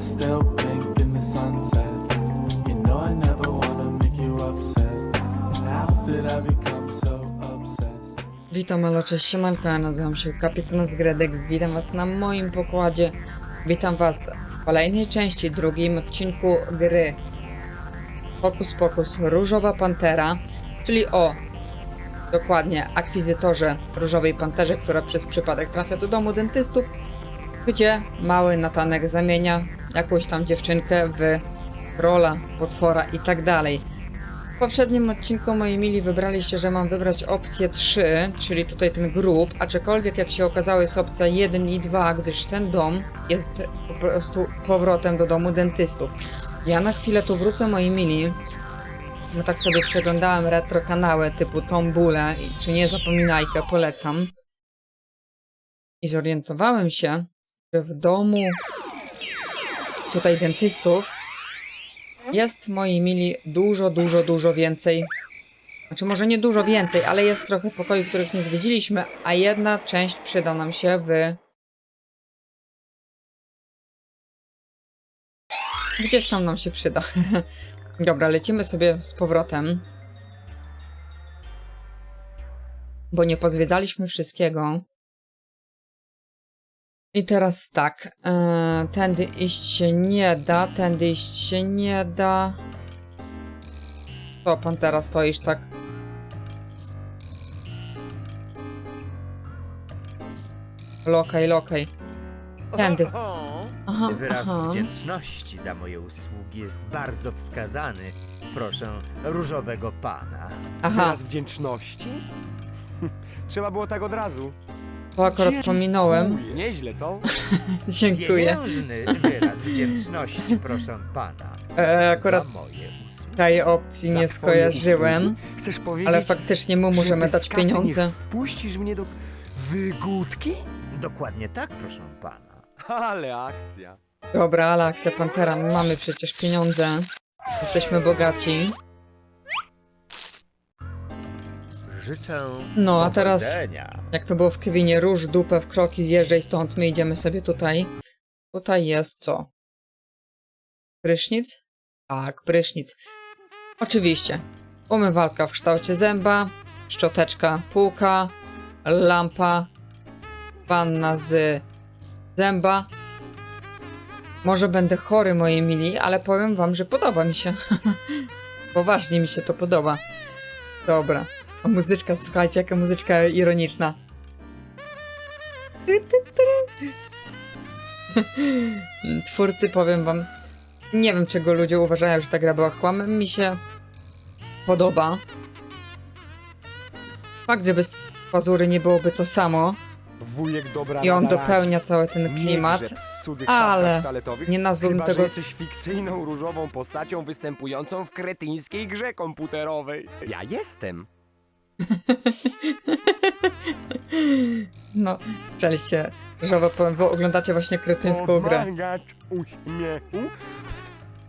Still blink in the sunset. You know I never wanna make you upset. How did I become so obsessed? Witam, alo, cześć, siemanko, ja nazywam się Kapitan Zgredek, witam was na moim pokładzie. Witam was w kolejnej części, drugim odcinku gry Hokus Pokus Różowa Pantera, czyli o dokładnie akwizytorze Różowej Panterze, która przez przypadek trafia do domu dentystów, gdzie mały Natanek zamienia jakąś tam dziewczynkę w rola, potwora i tak dalej. W poprzednim odcinku, moi mili, wybraliście, że mam wybrać opcję 3, czyli tutaj ten grób, aczkolwiek jak się okazało jest opcja 1 i 2, gdyż ten dom jest po prostu powrotem do domu dentystów. Ja na chwilę tu wrócę, moi mili, bo tak sobie przeglądałem retro kanały typu Tombule czy nie zapominajkę, polecam. I zorientowałem się, że w domu tutaj dentystów jest, moi mili, dużo, dużo, dużo więcej. Znaczy, może nie dużo więcej, ale jest trochę pokoi, których nie zwiedziliśmy, a jedna część przyda nam się w. Gdzieś tam nam się przyda. Dobra, lecimy sobie z powrotem. Bo nie pozwiedzaliśmy wszystkiego. I teraz tak, e, tędy iść się nie da, tędy iść się nie da. Co pan teraz stoisz tak? Lokaj, lokaj. Tędy. Oho, Aha, Wyraz aha. wdzięczności za moje usługi jest bardzo wskazany. Proszę różowego pana. Aha, Wyraz wdzięczności? Trzeba było tak od razu. To akurat pominąłem. Dziękuję. Nieźle, co? Dziękuję. Pieniężny wyraz wdzięczności, proszę pana. E, akurat Za moje usługi. tej opcji Za nie twoje skojarzyłem, usługi? Chcesz powiedzieć, ale faktycznie mu że możemy bez dać kasy pieniądze. Nie wpuścisz mnie do wygódki? Dokładnie tak, proszę pana. Ale akcja. Dobra, ale akcja Pantera, my mamy przecież pieniądze. Jesteśmy bogaci. Życzę No, a teraz- powodzenia. Jak to było w Kevinie, róż dupę w kroki, zjeżdżaj stąd, my idziemy sobie tutaj. Tutaj jest co? Prysznic? Tak, prysznic. Oczywiście. Umywalka w kształcie zęba, szczoteczka, półka, lampa, wanna z zęba. Może będę chory, moi mili, ale powiem wam, że podoba mi się. Poważnie mi się to podoba. Dobra. A muzyczka, słuchajcie, jaka muzyczka ironiczna. Twórcy, powiem wam, nie wiem czego ludzie uważają, że ta gra była chłamem, mi się podoba. Fakt, że bez pazury nie byłoby to samo Wujek dobra i on dopełnia cały ten klimat, ale nie nazwałbym tego... jesteś fikcyjną, różową postacią występującą w kretyńskiej grze komputerowej. Ja jestem. No, szczęście, że wy oglądacie właśnie kretyńską grę. Pomagacz uśmiechu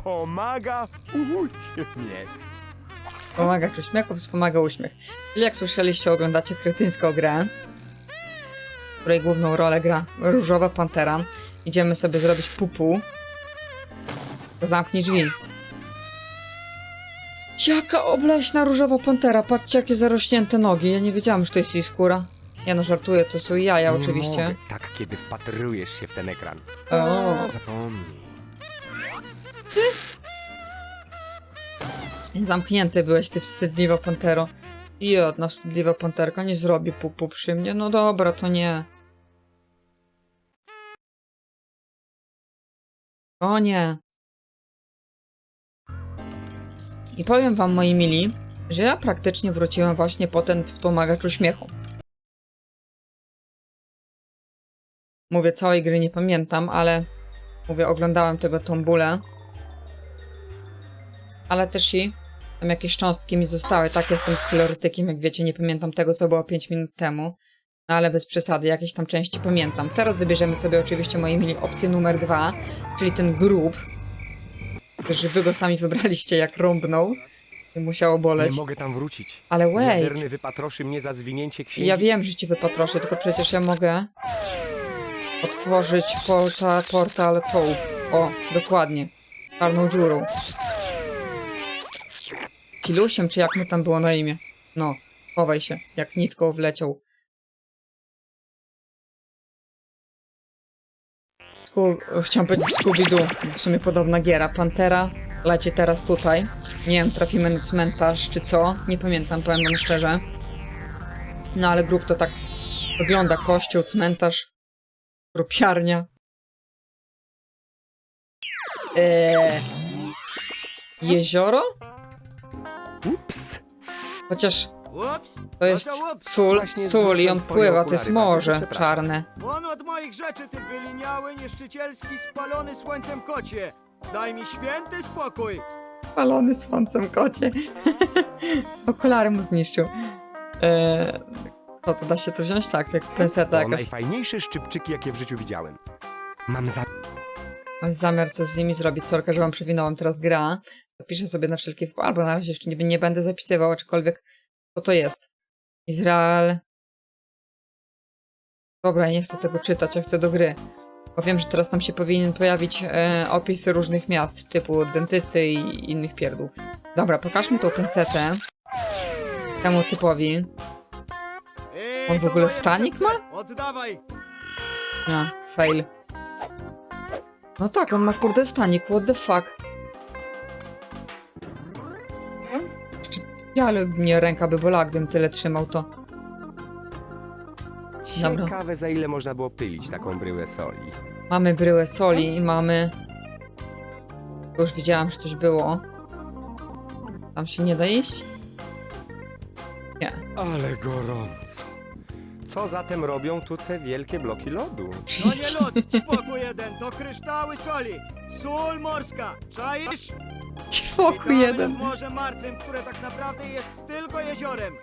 pomaga uśmiech. Pomaga uśmiechu, wspomaga uśmiech. Czyli jak słyszeliście, oglądacie kretyńską grę, w której główną rolę gra Różowa Pantera. Idziemy sobie zrobić pupu. To Zamknij drzwi. Jaka obleśna Różowa Pantera, patrzcie jakie zarośnięte nogi, ja nie wiedziałam, że to jest jej skóra. Ja no żartuję, to są jaja Nie oczywiście. Mogę, tak, kiedy wpatrujesz się w ten ekran. O. Zapomnij. Zamknięty byłeś, ty wstydliwa Pantero. Jedna wstydliwa Panterka nie zrobi pupu przy mnie, no dobra, to nie. O nie. I powiem wam, moi mili, że ja praktycznie wróciłem właśnie po ten wspomagacz uśmiechu. Mówię, całej gry nie pamiętam, ale mówię, oglądałem tego Tombule. Ale też i tam jakieś cząstki mi zostały. Tak, jestem sklerotykiem, jak wiecie, nie pamiętam tego, co było 5 minut temu. No ale bez przesady, jakieś tam części pamiętam. Teraz wybierzemy sobie oczywiście, moi mili, opcję numer dwa, czyli ten grób. Że wy go sami wybraliście, jak rąbnął. Musiało boleć. Nie mogę tam wrócić. Ale wait, Wierny wypatroszy mnie za zwinięcie księgi. ja wiem, że ci wypatroszę, tylko przecież ja mogę otworzyć porta, portal tą. O, dokładnie. Czarną dziurą. Kilusiem, czy jak mu tam było na imię? No, chowaj się, jak nitką wleciał. Sku- Chciałam powiedzieć Scooby-Doo, w sumie podobna giera. Pantera leci teraz tutaj. Nie wiem, trafimy na cmentarz czy co, nie pamiętam, powiem wam szczerze. No ale grup to tak wygląda, kościół, cmentarz, grupiarnia. Eee, jezioro? Ups! Chociaż Ups, to jest co to ups? sól, Właśnie sól i on zgubiłem pływa, to jest okulary, bardzo morze przepraszam. czarne. Won od moich rzeczy, ty wyliniały, nieszczycielski, spalony słońcem kocie. Daj mi święty spokój. Palony słońcem kocie. Okulary mu zniszczył. Eee, no to da się to wziąć? Tak, jak penseta To jakaś. najfajniejsze szczypczyki, jakie w życiu widziałem. Mam za... Mam zamiar coś z nimi zrobić. Sorka, że wam przewinąłem teraz gra. Zapiszę sobie na wszelki wypadek, albo na razie jeszcze nie, nie będę zapisywał, aczkolwiek co to jest. Izrael. Dobra, ja nie chcę tego czytać, ja chcę do gry. Bo wiem, że teraz tam się powinien pojawić e, opis różnych miast, typu dentysty i innych pierdół. Dobra, pokażmy tą pensetę. Temu typowi. On w ogóle stanik szczypce. Oddawaj. A, fail. No tak, on ma kurde stanik, what the fuck. Ja, ale mnie ręka by bolała, gdybym tyle trzymał to. Dobra. Ciekawe, za ile można było pylić taką bryłę soli. Mamy bryłę soli i mamy... Już widziałam, że coś było. Tam się nie da iść? Ale gorąco. Co zatem robią tu te wielkie bloki lodu? To nie lód, spokój jeden, to kryształy soli. Sól morska, czaisz? Ćwoku Witamy jeden. nad Morzem Martwym, które tak naprawdę jest tylko jeziorem.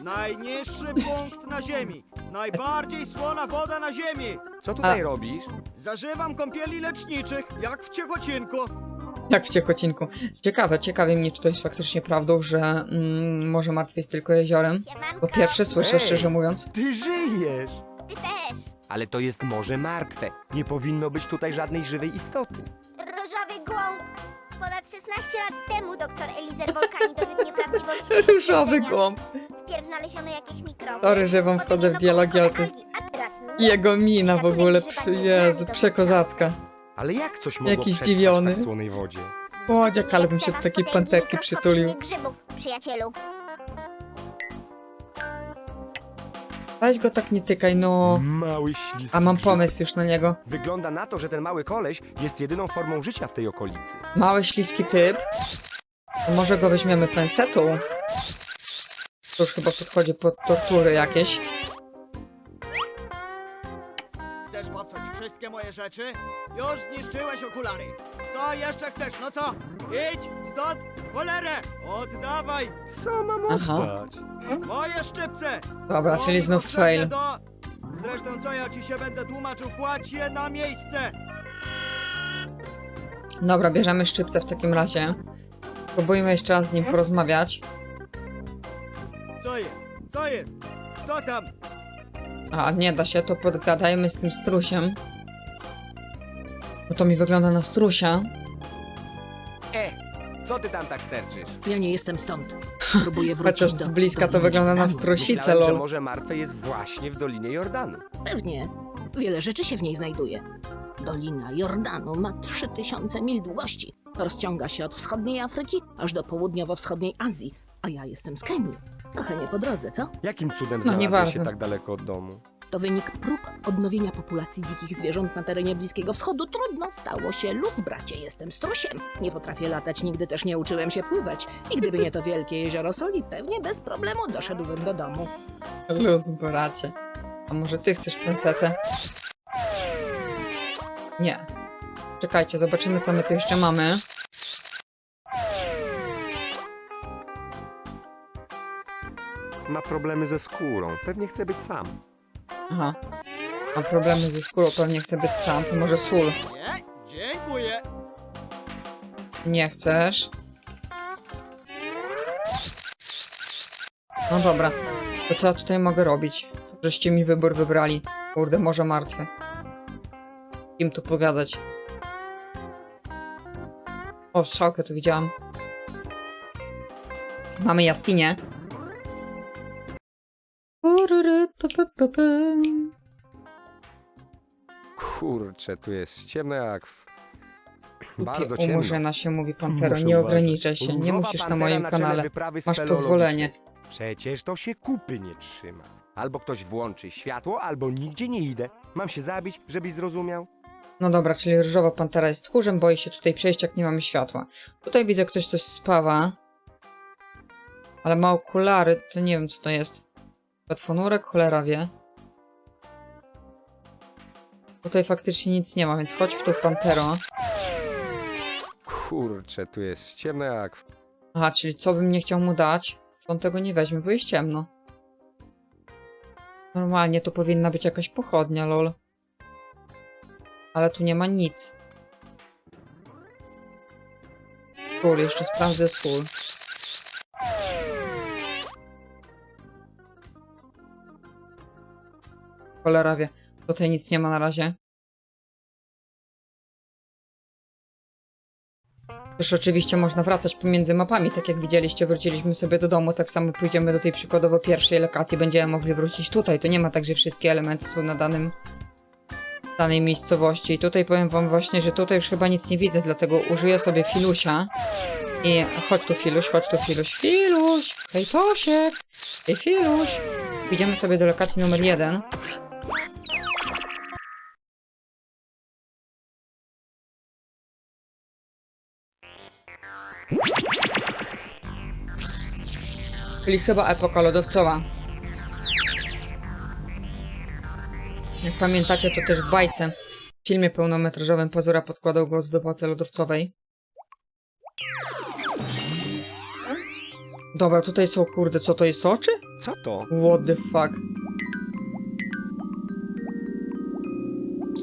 Najniższy punkt na ziemi. Najbardziej słona woda na ziemi. Co tutaj A- robisz? Zażywam kąpieli leczniczych, jak w Ciechocinku. Jak w Ciechocinku. Ciekawe, ciekawie mnie, czy to jest faktycznie prawdą, że mm, Morze Martwe jest tylko jeziorem. Po pierwsze słyszę, Ej! szczerze mówiąc. Ty żyjesz! Ty też! Ale to jest morze martwe. Nie powinno być tutaj żadnej żywej istoty. Różowy głąb! Ponad 16 lat temu doktor Elizer Wolkani dowiódł nieprawdziwości Różowy twierdzenia. głąb. Wpierw znaleziono jakieś mikroby. Sorry, że wam potem wchodzę w dialogi, ale to jest... A teraz jego mina w ogóle, przy- Jezu, przekozacka. Ale jak coś mogło Jakiś przetrwać zdziwiony. w tak słonej wodzie? Łodziak, ale bym się do takiej panterki przytulił. grzybów, przyjacielu. Weź go tak nie tykaj, no. Mały śliski A mam pomysł już na niego. Wygląda na to, że ten mały koleś jest jedyną formą życia w tej okolicy. Mały, śliski typ. To może go weźmiemy pensetą? To już chyba podchodzi pod tortury jakieś. Chcesz popsuć wszystkie moje rzeczy? Już zniszczyłeś okulary. Co jeszcze chcesz? No co? Idź stąd, cholerę! Oddawaj Co mam Aha. oddać? moje szczypce! Dobra, Są czyli mi znów potrzebne fail. Do... Zresztą co ja ci się będę tłumaczył? Kładź je na miejsce! Dobra, bierzemy szczypce w takim razie. Próbujmy jeszcze raz z nim porozmawiać. Co jest? Co jest? Kto tam? A, nie da się, to podgadajmy z tym strusiem. Bo to mi wygląda na strusia. E, co ty tam tak sterczysz? Ja nie jestem stąd. Próbuję wrócić Chociaż do... z bliska to do wygląda na Jordanu. strusicę, Myślałem, że lol. Morze Martwe jest właśnie w Dolinie Jordanu. Pewnie. Wiele rzeczy się w niej znajduje. Dolina Jordanu ma 3000 mil długości. Rozciąga się od wschodniej Afryki aż do południowo-wschodniej Azji, a ja jestem z Kenii. Trochę nie po drodze, co? Jakim cudem No, znalazłeś się tak daleko od domu? To wynik prób odnowienia populacji dzikich zwierząt na terenie Bliskiego Wschodu. Trudno stało się luz, bracie. Jestem strusiem. Nie potrafię latać, nigdy też nie uczyłem się pływać. I gdyby nie to wielkie jezioro soli, pewnie bez problemu doszedłbym do domu. Luz, bracie. A może ty chcesz pensetę? Nie. Czekajcie, zobaczymy co my tu jeszcze mamy. Ma problemy ze skórą. Pewnie chce być sam. Aha. Mam problemy ze skórą, pewnie chcę być sam. To może sól. Nie, dziękuję. Nie chcesz? No dobra. To co ja tutaj mogę robić? To żeście mi wybór wybrali. Kurde, może martwe. Kim tu pogadać? O, strzałkę tu widziałam. Mamy jaskinię. Pu, pu, pu, pu. Kurczę, tu jest ciemno jak w... Bardzo ciemno. Murzyna się mówi Pantero, Muszę nie uważać. ograniczaj się, nie Różowa musisz na pantera moim czele kanale. wyprawy Masz speleologicznej. pozwolenie. Przecież to się kupy nie trzyma. Albo ktoś włączy światło, albo nigdzie nie idę. Mam się zabić, żebyś zrozumiał? No dobra, czyli różowa pantera jest tchórzem, boi się tutaj przejść, jak nie mamy światła. Tutaj widzę, ktoś coś spawa. Ale ma okulary, to nie wiem, co to jest. Petfonurek, cholera wie. Tutaj faktycznie nic nie ma, więc chodź tu, pantero. Kurczę, tu jest ciemno jak w... Aha, czyli co bym nie chciał mu dać, to on tego nie weźmie, bo jest ciemno. Normalnie to powinna być jakaś pochodnia, lol. Ale tu nie ma nic. Sól, jeszcze sprawdzę sól. Cholera wie. Tutaj nic nie ma na razie. Też oczywiście można wracać pomiędzy mapami, tak jak widzieliście, wróciliśmy sobie do domu, tak samo pójdziemy do tej przykładowo pierwszej lokacji, będziemy mogli wrócić tutaj. To nie ma tak, że wszystkie elementy są na danym danej miejscowości. I tutaj powiem wam właśnie, że tutaj już chyba nic nie widzę, dlatego użyję sobie filusia. I chodź tu filuś, chodź tu filuś, filuś, hej Tosiek, hej filuś. Idziemy sobie do lokacji numer jeden. Czyli chyba epoka lodowcowa. Jak pamiętacie, to też w bajce, w filmie pełnometrażowym Pazura podkładał głos w epoce lodowcowej. Dobra, tutaj są, kurde, co to jest oczy? Co to? What the fuck?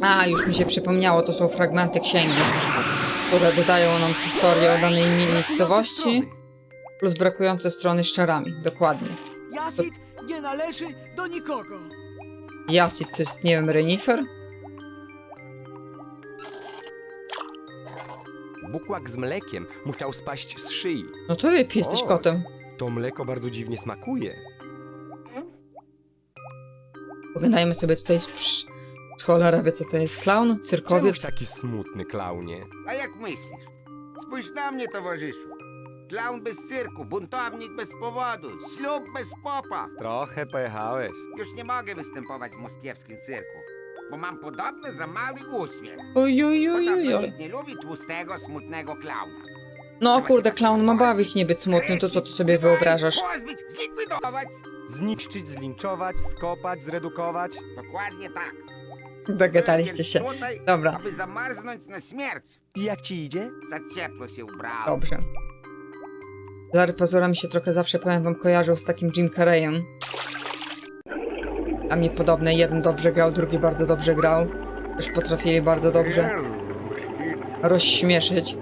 A, już mi się przypomniało, to są fragmenty księgi, które dodają nam historię o danej mi- miejscowości, plus brakujące strony z czarami, dokładnie. Jasid nie należy do nikogo. Jasid to jest, nie wiem, renifer? Bukłak z mlekiem musiał spaść z szyi. No to wypij, jesteś kotem. To mleko bardzo dziwnie smakuje. Pogadajmy sobie tutaj z... psz- z cholera wie co to jest, klaun? Czemuś Cyrkowiec? taki smutny, klaunie? A jak myślisz? Spójrz na mnie, towarzyszu. Klaun bez cyrku, buntownik bez powodu, ślub bez popa. Trochę pojechałeś. Już nie mogę występować w moskiewskim cyrku, bo mam podobny za mały uśmiech. Oj, oj, oj, Podobno oj, oj. nikt nie lubi tłustego, smutnego klauna. No kurde, klaun ma bawić nie być smutny, to co ty sobie wyobrażasz? Pozbyć, zlikwidować. Zniszczyć, zlinczować, skopać, zredukować. Dokładnie tak. Dogadaliście się. Tutaj, Dobra, aby zamarznąć na śmierć. I jak ci idzie? Za ciepło się ubrałem. dobrze. Zary Pazura mi się trochę zawsze, powiem wam, kojarzył z takim Jim Carreyem. A mi podobne, jeden dobrze grał, drugi bardzo dobrze grał. Też potrafili bardzo dobrze rozśmieszyć.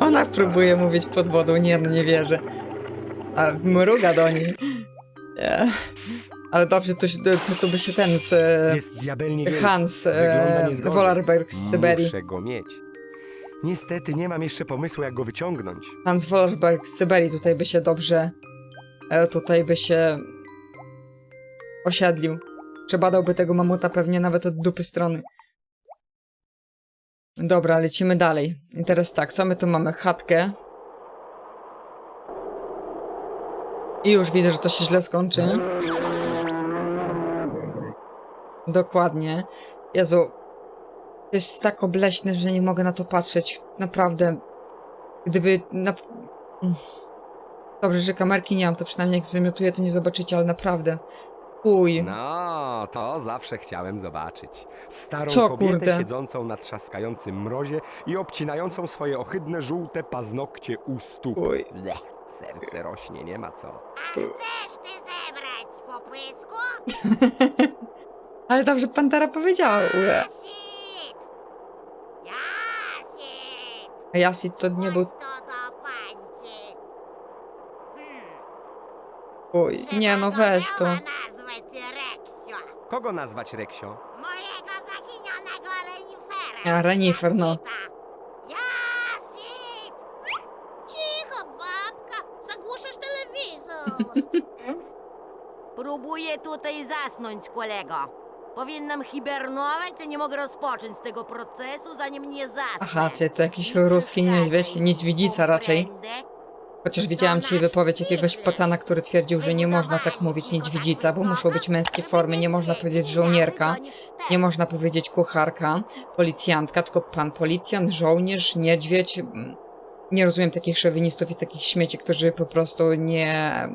Ona próbuje mówić pod wodą, nie no, nie wierzę. A mruga do niej. Nie. Ale dobrze, to, się, to, to by się ten z... e, Jest diabelnie wielki. Hans Wygląda e. Wolarberg z Syberii. Muszę go mieć. Niestety nie mam jeszcze pomysłu, jak go wyciągnąć. Hans Wolarberg z Syberii tutaj by się dobrze... E, tutaj by się... osiedlił. Przebadałby tego mamuta pewnie nawet od dupy strony. Dobra, lecimy dalej. I teraz tak, co my tu mamy? Chatkę. I już widzę, że to się źle skończy. Dokładnie. Jezu. To jest tak obleśne, że nie mogę na to patrzeć. Naprawdę. Gdyby... Na... Dobrze, że kamerki nie mam, to przynajmniej jak zwymiotuję, to nie zobaczycie, ale naprawdę. Uj. No, to zawsze chciałem zobaczyć. Starą Co, kobietę kurde? siedzącą na trzaskającym mrozie i obcinającą swoje ohydne, żółte paznokcie u stóp. Uj. Blech, serce rośnie, nie ma co. A chcesz ty zebrać po płysku? Ale dobrze Pantera powiedziała. Ue. Jasid! Jasid! A Jasid to nie był... Chodź do. Hmm. Uj. Nie no, weź to. Nazwać Reksio. Kogo nazwać Reksio? Mojego zaginionego A, Renifer, no. Jasit! Cicho, babka! Zagłuszasz telewizor! Próbuję tutaj zasnąć, kolego. Powinnam hibernować, a nie mogę rozpocząć tego procesu, zanim nie zasnę. Aha, czyli to jakiś ruski niedźwiedź, niedźwiedzica raczej. Chociaż widziałam dzisiaj wypowiedź jakiegoś pacana, który twierdził, że nie można tak mówić niedźwiedzica, bo muszą być męskie formy, nie można powiedzieć żołnierka, nie można powiedzieć kucharka, policjantka, tylko pan policjant, żołnierz, niedźwiedź. Mm, Nie rozumiem takich szowinistów i takich śmieci, którzy po prostu nie...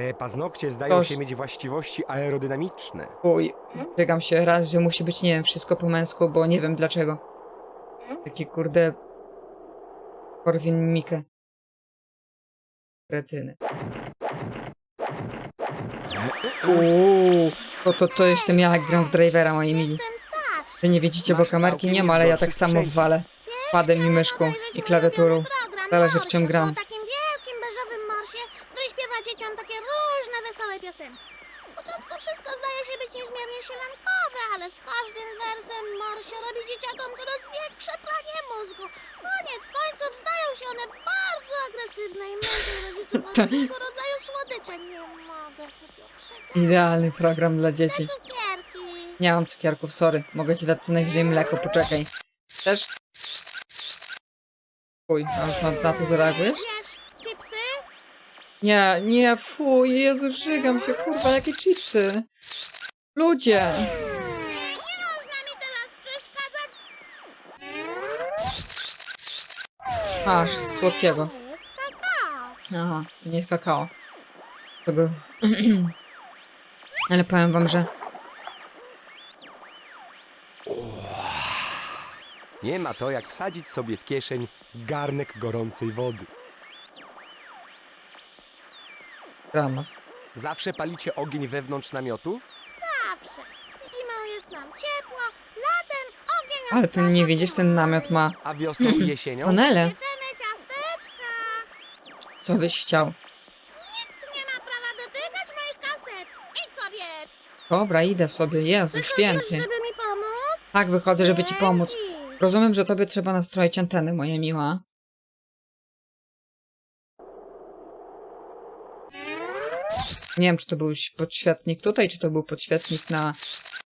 Te paznokcie zdają się mieć właściwości aerodynamiczne. Uj, wygam się raz, że musi być, nie wiem, wszystko po męsku, bo nie wiem dlaczego. Taki kurde... Korwin Mikke. Kretyny. Uuu, to, to, to jestem ja, jak gram w drivera, moi mili. Jestem Sasz! Wy nie widzicie, bo Masz kamerki całkiem nie ma, ale ja tak niezgorszy samo sprzęt. walę. Padem i myszką i klawiaturą. Zależy, w czym gram. Takim mózgu. Koniec końców stają się one bardzo agresywne i męczą rodziców od wszelkiego rodzaju słodycze. Nie mogę tego. Idealny program dla dzieci. Cukierki. Nie mam cukierków, sorry. Mogę ci dać co najwyżej mleko, poczekaj. Też? Uj, ale to, na to zareagujesz? Wiesz, chipsy? Nie, nie, fuj, Jezu, żygam się, kurwa, jakie chipsy. Ludzie! Masz, słodkiego. To jest kakao. Aha, to nie jest kakao. Tego... Ale powiem wam, że... Nie ma to jak wsadzić sobie w kieszeń garnek gorącej wody. Dramat. Zawsze palicie ogień wewnątrz namiotu? Zawsze. Zimą jest nam ciepło, latem ogień Ale ty nie widzisz, ten namiot ma A wiosną i jesienią? panele. Co byś chciał? Nikt nie ma prawa dotykać moich kaset. Idź sobie. Dobra, idę sobie, Jezu Wychodzisz, święty. żeby mi pomóc? Tak, wychodzę, żeby ci pomóc. Dzięki. Rozumiem, że tobie trzeba nastroić anteny, moja miła. Nie wiem, czy to był podświetnik tutaj, czy to był podświetnik na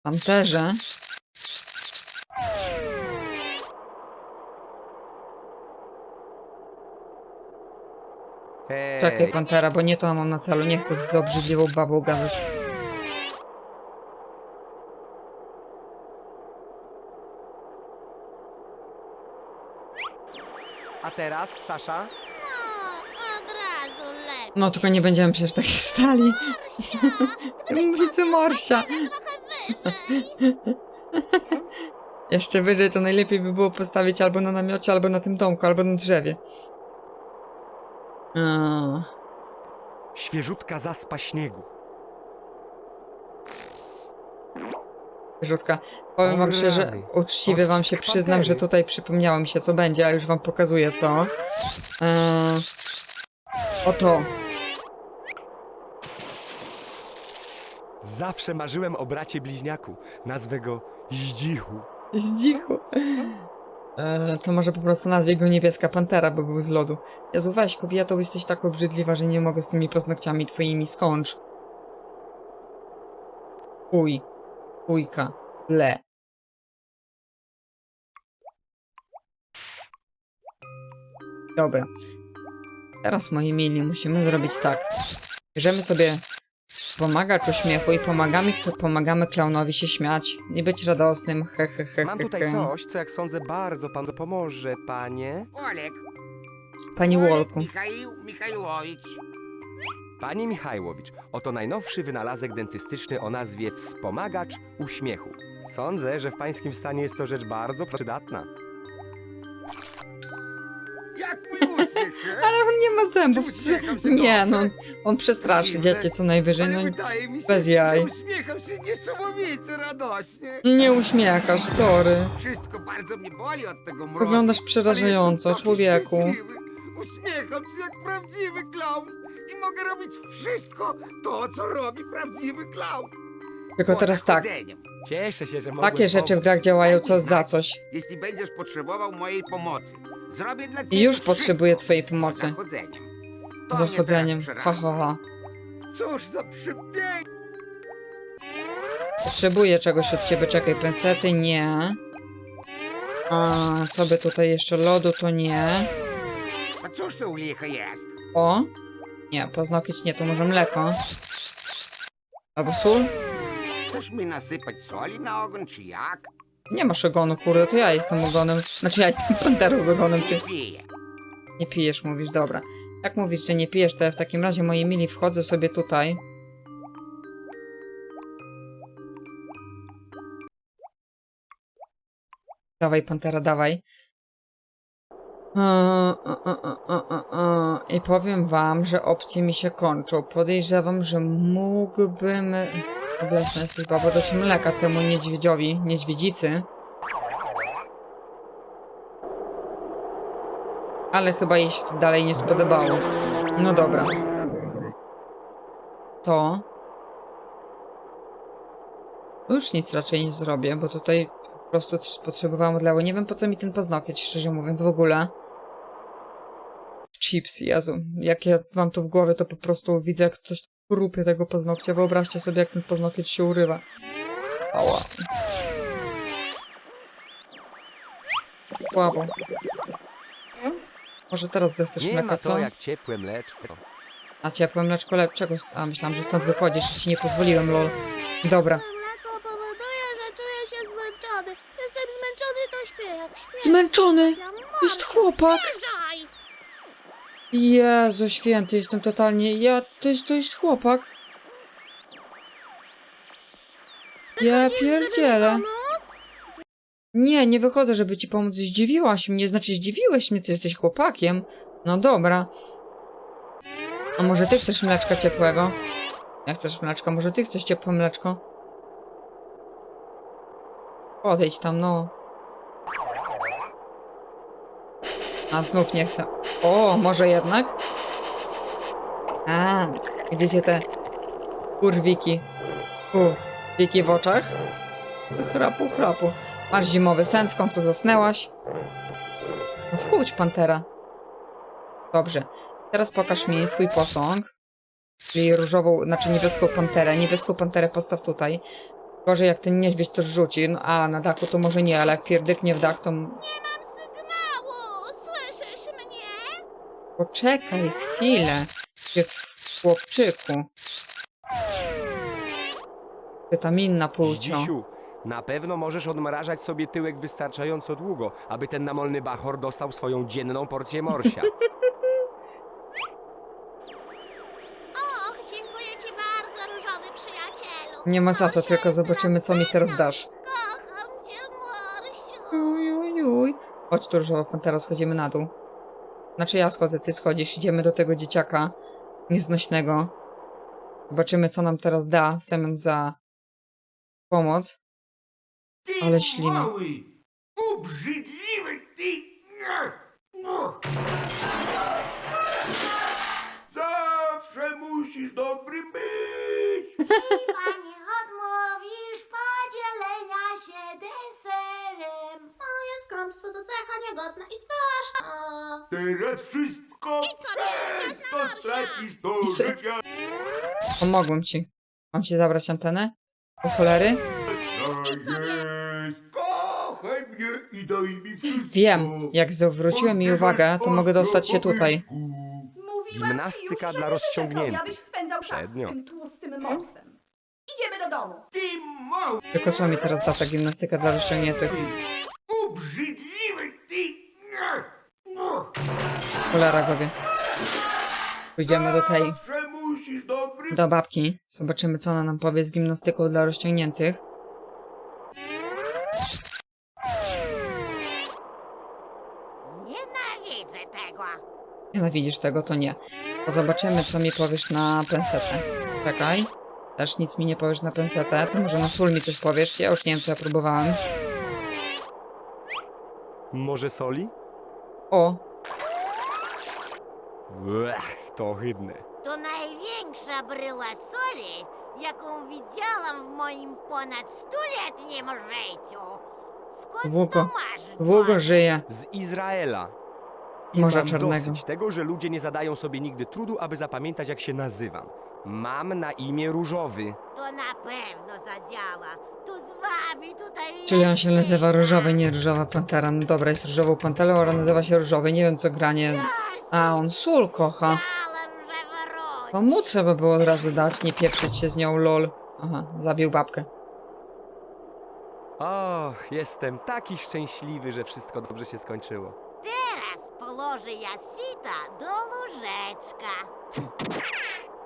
panterze. Hej, Czekaj, pantera, bo nie to mam na celu. Nie chcę z obrzydliwą babą gadać. A teraz, Sasza? No, od razu lepiej. No, tylko nie będziemy przecież tak się stali. Mówicie Morsia. Jeszcze wyżej to najlepiej by było postawić albo na namiocie, albo na tym domku, albo na drzewie. A, Świeżutka zaspa śniegu. Rzutka. Powiem wam szczerze, rany. uczciwie wam się Odcisk przyznam, że pantery. tutaj przypomniało mi się co będzie, a już wam pokazuję co. Eee, oto. Zawsze marzyłem o bracie bliźniaku. Nazwę go Zdzichu. Zdzichu. Eee, to może po prostu nazwie go Niebieska Pantera, bo był z lodu. Jezu, weź kobieto, jesteś tak obrzydliwa, że nie mogę z tymi paznokciami twoimi skończ. Fuj. Fujka. Le. Dobra. Teraz, moi mili, musimy zrobić tak. Bierzemy sobie Wspomagacz uśmiechu i pomagamy, pomagamy klaunowi się śmiać i być radosnym, he, he, he, Mam tutaj he. coś, co jak sądzę bardzo panu pomoże, panie. Olek. Pani Wolku. Michaił Michajłowicz. Panie Michajłowicz, oto najnowszy wynalazek dentystyczny o nazwie wspomagacz uśmiechu. Sądzę, że w pańskim stanie jest to rzecz bardzo przydatna. Ale on nie ma zębów. Nie, no, on przestraszy Dziwne. dzieci co najwyżej. No, wydaje mi się, bez jaj. że uśmiecham się niesamowicie radośnie. nie uśmiechasz, sorry. Wszystko bardzo mnie boli od tego mrozu. Wyglądasz ale przerażająco, jestem taki człowieku. szczęśliwy. Uśmiecham się jak prawdziwy klaun i mogę robić wszystko to, co robi prawdziwy klaun. Tylko teraz tak. Cieszę się, że mogłem Takie rzeczy w grach działają co za coś. Jeśli będziesz potrzebował mojej pomocy, zrobię dla I ciebie już potrzebuję twojej pomocy. Z mnie chodzeniem. teraz Ha, ha, ha. Cóż za przypięk... Potrzebuję czegoś od ciebie. Czekaj, pensety? Nie. A, co by tutaj jeszcze? Lodu to nie. A cóż to u licha jest? O! Nie, poznokieć nie, to może mleko. Albo sól? Chcesz mi nasypać soli na ogon, czy jak? Nie masz ogonu, kurde, to ja jestem ogonem. Znaczy ja jestem panterą z ogonem, ty. Nie piję. Nie pijesz, mówisz, dobra. Jak mówisz, że nie pijesz, to ja w takim razie, moi mili, wchodzę sobie tutaj. Dawaj, Pantera, dawaj. I powiem wam, że opcje mi się kończą. Podejrzewam, że mógłbym... Oblecna jesteś babo, dać mleka temu niedźwiedziowi, niedźwiedzicy. Ale chyba jej się to dalej nie spodobało. No dobra. To. Już nic raczej nie zrobię, bo tutaj po prostu potrzebowałam odlewu. Nie wiem po co mi ten paznokieć, szczerze mówiąc, w ogóle. Chips, Jezu. Jak ja mam to w głowie, to po prostu widzę, jak ktoś chrupie tego paznokcia. Wyobraźcie sobie, jak ten paznokieć się urywa. Ała. Słabo. Może teraz zechcesz Nie mleka, ma co? to jak ciepłe mleczko. A ciepłe mleczko lepszego. A myślałam, że stąd wychodzisz, że ci nie pozwoliłem, lol. Dobra. Mleko powoduje, że czuję się zmęczony. Jestem zmęczony, to śpię jak śpię. Zmęczony! Ja Jest chłopak! Jezu święty, jestem totalnie... Ja... To jest, to jest chłopak. Ja Chodzisz, żeby mi pierdzielę. pomóc? Nie, nie wychodzę, żeby ci pomóc. Zdziwiłaś mnie, znaczy zdziwiłeś mnie, ty jesteś chłopakiem. No dobra. A może ty chcesz mleczka ciepłego? Ja chcesz mleczka, może ty chcesz ciepłe mleczko? Podejdź tam, no. A znów nie chcę. O, może jednak? A, widzicie te kurwiki? U, wiki w oczach? Chrapu, chrapu. Masz zimowy sen, w końcu zasnęłaś. No wchódź, pantera. Dobrze. Teraz pokaż mi swój posąg. Czyli różową, znaczy niebieską panterę. Niebieską panterę postaw tutaj. Gorzej jak ten niedźwiedź to rzuci. No, a, na dachu to może nie, ale jak pierdyknie w dach to... Poczekaj chwilę. Ty chłopczyku. Ty tam inna płcio. Dzisiu, na pewno możesz odmrażać sobie tyłek wystarczająco długo, aby ten namolny bachor dostał swoją dzienną porcję morsia. Och, dziękuję ci bardzo, różowy przyjacielu. Nie ma za co, tylko zobaczymy co mi teraz dasz. Kocham cię, Marsiu. Uj, uj, uj. Chodź tu, różowa pantera, schodzimy na dół. Znaczy ja schodzę, ty schodzisz, idziemy do tego dzieciaka nieznośnego. Zobaczymy, co nam teraz da w zamian za pomoc. Ty Ale ślina. mały, obrzydliwy ty! Zawsze musisz dobrym być! Pani niegodna i straszna. Teraz wszystko Idź sobie, czas na to Marsia. stracisz do I se- życia. Pomogłem ci. Mam ci zabrać antenę? Do cholery? Jest. Kochaj mnie i daj mi wszystko. Wiem, jak zwróciłem mi uwagę, to mogę dostać się tutaj. Mówiłam Gimnastyka ci już, że dla nie życzę rozciągniętych. sobie, abyś spędzał czas z Przednio. tym tłustym mopsem. Idziemy do domu. Ty mały, Tylko co mi teraz da ta gimnastyka dla rozciągniętych? Cholera go wie. Pójdziemy do tej, do babki. Zobaczymy, co ona nam powie z gimnastyką dla rozciągniętych. Nienawidzę tego. Nienawidzisz tego, to nie. To zobaczymy, co mi powiesz na pensetę. Czekaj. Też nic mi nie powiesz na pensetę. To może na sól mi coś powiesz. Ja już nie wiem, co ja próbowałem. Może soli? O, Ech, to ohydne. To największa bryła soli, jaką widziałam w moim ponad stuletnim życiu. Skąd Długo, to masz, Długo Johnny? żyje. Morza mam Czarnego. dosyć tego, że ludzie nie zadają sobie nigdy trudu, aby zapamiętać, jak się nazywam. Mam na imię Różowy. To na pewno zadziała. Tu z wami tutaj Czyli on się nazywa Syka. Różowy, nie Różowa Pantera. No dobra, jest Różową Panterą, ale nazywa się Różowy. Nie wiem co granie. A, on sól kocha. Chciałam, że wróci. To mu trzeba było od razu dać, nie pieprzyć się z nią, lol. Aha, zabił babkę. Och, jestem taki szczęśliwy, że wszystko dobrze się skończyło. Położę Jasita do łóżeczka.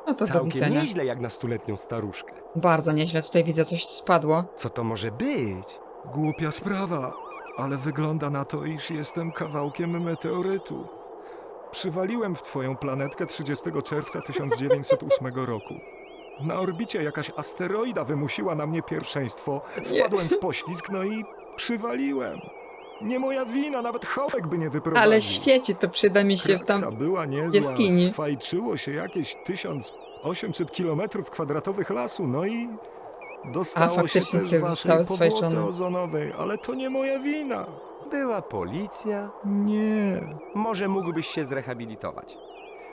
No to do Całkiem widzenia. nieźle jak na stuletnią staruszkę. Bardzo nieźle, tutaj widzę coś spadło. Co to może być? Głupia sprawa, ale wygląda na to, iż jestem kawałkiem meteorytu. Przywaliłem w twoją planetkę 30 czerwca 1908 roku. Na orbicie jakaś asteroida wymusiła na mnie pierwszeństwo. Wpadłem w poślizg, no i przywaliłem. Nie moja wina, nawet chołek by nie wyprowadził. Ale świeci, to przyda mi się w Kraksa tam... była niezła, jaskini. sfajczyło się jakieś 1800 kilometrów kwadratowych lasu, no i dostało się faktycznie z też waszej cały powłoce ozonowej, ale to nie moja wina. Była policja. Nie. Może mógłbyś się zrehabilitować.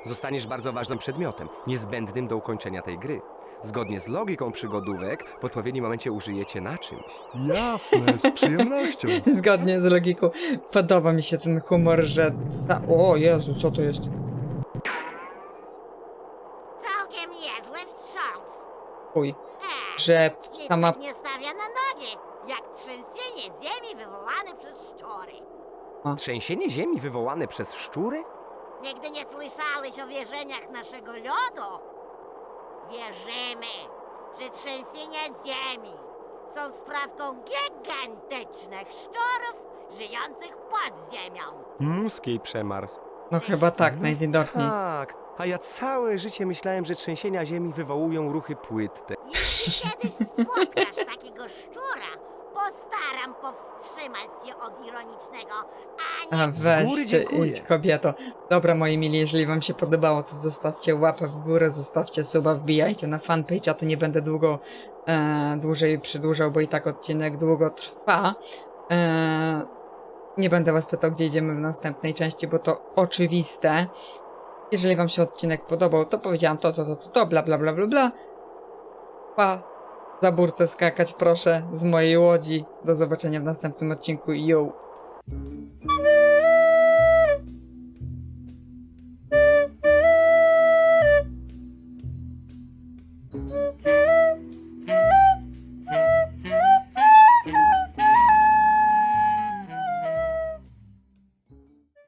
Zostaniesz bardzo ważnym przedmiotem, niezbędnym do ukończenia tej gry. Zgodnie z logiką przygodówek, w odpowiednim momencie użyjecie na czymś. Jasne, z przyjemnością. Zgodnie z logiką. Podoba mi się ten humor, że... O Jezu, co to jest? Całkiem niezły wstrząs. Uj. Ech, Że nic sama... tak nie stawia na nogi, jak trzęsienie ziemi wywołane przez szczury. Trzęsienie ziemi wywołane przez szczury? Nigdy nie słyszałeś o wierzeniach naszego lodu? Wierzymy, że trzęsienia ziemi są sprawką gigantycznych szczurów żyjących pod ziemią. Muskiej przemarsz. No chyba tak, najwidoczniej. Tak, a ja całe życie myślałem, że trzęsienia ziemi wywołują ruchy płytte. Jeśli kiedyś szczura, postaram powstrzymać się od ironicznego, a nie A góry weź ty, dziękuję. idź kobieto. Dobra moi mili, jeżeli wam się podobało, to zostawcie łapę w górę, zostawcie suba, wbijajcie na fanpage, a to nie będę długo, e, dłużej przedłużał, bo i tak odcinek długo trwa. E, nie będę was pytał, gdzie idziemy w następnej części, bo to oczywiste. Jeżeli wam się odcinek podobał, to powiedziałam to, to, to, to, to bla, bla, bla, bla, bla. Pa! Za burtę skakać proszę z mojej łodzi. Do zobaczenia w następnym odcinku. Yo!